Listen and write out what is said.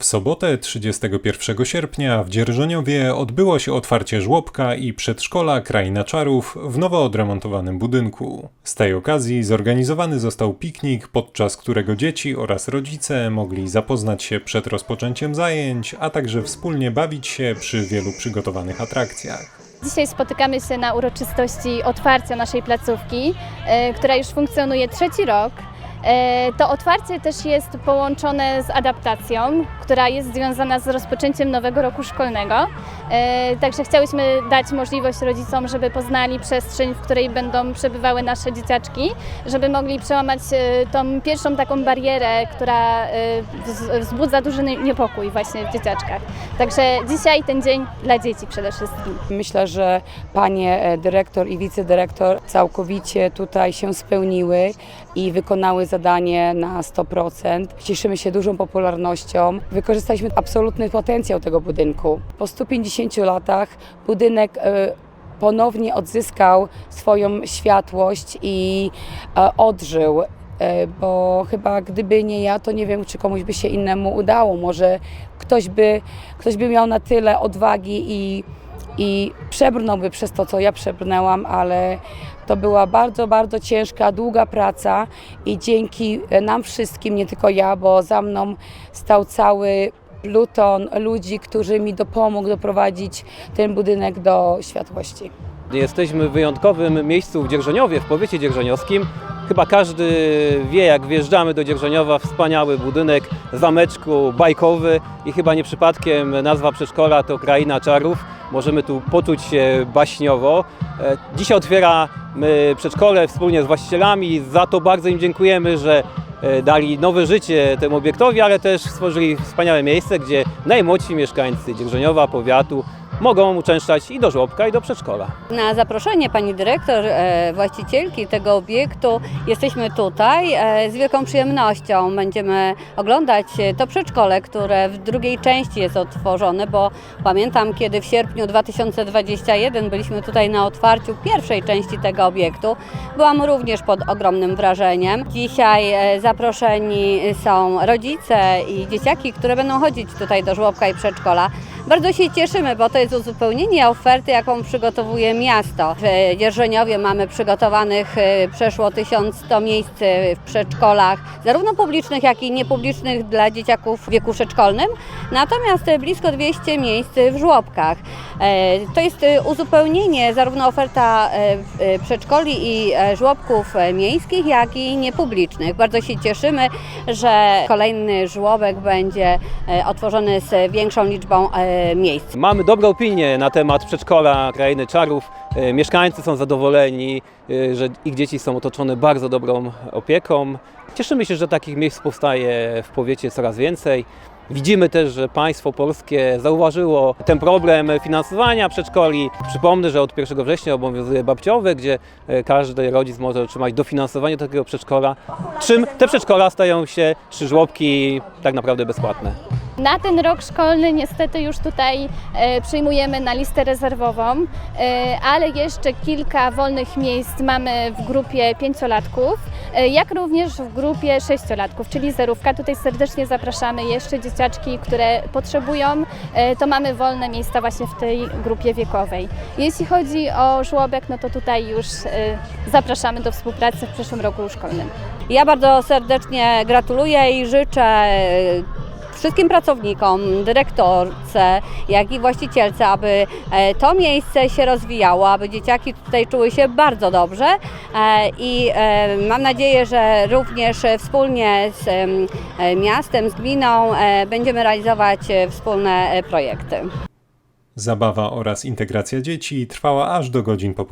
W sobotę 31 sierpnia w Dzierżoniowie odbyło się otwarcie żłobka i przedszkola Kraina Czarów w nowo odremontowanym budynku. Z tej okazji zorganizowany został piknik, podczas którego dzieci oraz rodzice mogli zapoznać się przed rozpoczęciem zajęć, a także wspólnie bawić się przy wielu przygotowanych atrakcjach. Dzisiaj spotykamy się na uroczystości otwarcia naszej placówki, e, która już funkcjonuje trzeci rok. E, To otwarcie też jest połączone z adaptacją, która jest związana z rozpoczęciem nowego roku szkolnego. E, Także chciałyśmy dać możliwość rodzicom, żeby poznali przestrzeń, w której będą przebywały nasze dzieciaczki, żeby mogli przełamać e, tą pierwszą taką barierę, która wz- wzbudza duży niepokój właśnie w dzieciaczkach. Także dzisiaj ten dzień dla dzieci przede wszystkim. Myślę, że panie dyrektor i wicedyrektor całkowicie tutaj się spełniły i wykonały zadanie na 100%. Cieszymy się dużą popularnością. Wykorzystaliśmy absolutny potencjał tego budynku. Po 150 latach budynek e, ponownie odzyskał swoją światłość i e, odżył. E, Bo chyba gdyby nie ja, to nie wiem, czy komuś by się innemu udało. Może ktoś by, ktoś by miał na tyle odwagi i i przebrnąłby przez to, co ja przebrnęłam, ale to była bardzo, bardzo ciężka, długa praca i dzięki nam wszystkim, nie tylko ja, bo za mną stał cały pluton ludzi, którzy mi dopomógł doprowadzić ten budynek do światłości. Jesteśmy w wyjątkowym miejscu w Dzierżoniowie, w powiecie dzierżoniowskim. Chyba każdy wie, jak wjeżdżamy do Dzierżoniowa, wspaniały budynek zameczku bajkowy i chyba nie przypadkiem nazwa przedszkola to Kraina Czarów. Możemy tu poczuć się baśniowo. E, Dzisiaj otwieramy przedszkole wspólnie z właścicielami. Za to bardzo im dziękujemy, że e, dali nowe życie temu obiektowi, ale też stworzyli wspaniałe miejsce, gdzie najmłodsi mieszkańcy Dzierżoniowa, powiatu mogą uczęszczać i do żłobka, i do przedszkola. Na zaproszenie pani dyrektor, e, właścicielki tego obiektu jesteśmy tutaj. E, z wielką przyjemnością będziemy oglądać e, to przedszkole, które w drugiej części jest otworzone, bo pamiętam, kiedy w sierpniu 2021 byliśmy tutaj na otwarciu pierwszej części tego obiektu. Byłam również pod ogromnym wrażeniem. Dzisiaj zaproszeni są rodzice i dzieciaki, które będą chodzić tutaj do żłobka i przedszkola. Bardzo się cieszymy, bo to jest uzupełnienie oferty, jaką przygotowuje miasto. W Dzierżoniowie mamy przygotowanych e, przeszło 1100 miejsc e, w przedszkolach, zarówno publicznych, jak i niepublicznych dla dzieciaków w wieku przedszkolnym, natomiast e, blisko 200 miejsc w żłobkach. E, To jest uzupełnienie zarówno oferta e, przedszkoli i e, żłobków miejskich, jak i niepublicznych. Bardzo się cieszymy, że kolejny żłobek będzie otworzony z większą liczbą miejsc. Mamy dobrą opinię na temat przedszkola Krainy Czarów. E, Mieszkańcy są zadowoleni, e, że ich dzieci są otoczone bardzo dobrą opieką. Cieszymy się, że takich miejsc powstaje w powiecie coraz więcej. Widzimy też, że państwo polskie zauważyło ten problem finansowania przedszkoli. Przypomnę, że od 1 września obowiązuje babciowy, gdzie e, każdy rodzic może otrzymać dofinansowanie do takiego przedszkola, czym te przedszkola stają się, czy żłobki, tak naprawdę bezpłatne. Na ten rok szkolny niestety już tutaj e, przyjmujemy na listę rezerwową, e, ale jeszcze kilka wolnych miejsc mamy w grupie pięciolatków, e, jak również w grupie sześciolatków, czyli zerówka. Tutaj serdecznie zapraszamy jeszcze dzieciaczki, które potrzebują, to mamy wolne miejsca właśnie w tej grupie wiekowej. Jeśli chodzi o żłobek, no to tutaj już zapraszamy do współpracy w przyszłym roku szkolnym. Ja bardzo serdecznie gratuluję i życzę wszystkim pracownikom, dyrektorce, jak i właścicielce, aby e, to miejsce się rozwijało, aby dzieciaki tutaj czuły się bardzo dobrze e, i e, mam nadzieję, że również wspólnie z em, miastem, z gminą będziemy realizować wspólne projekty. Zabawa oraz integracja dzieci trwała aż do godzin popołudniowych.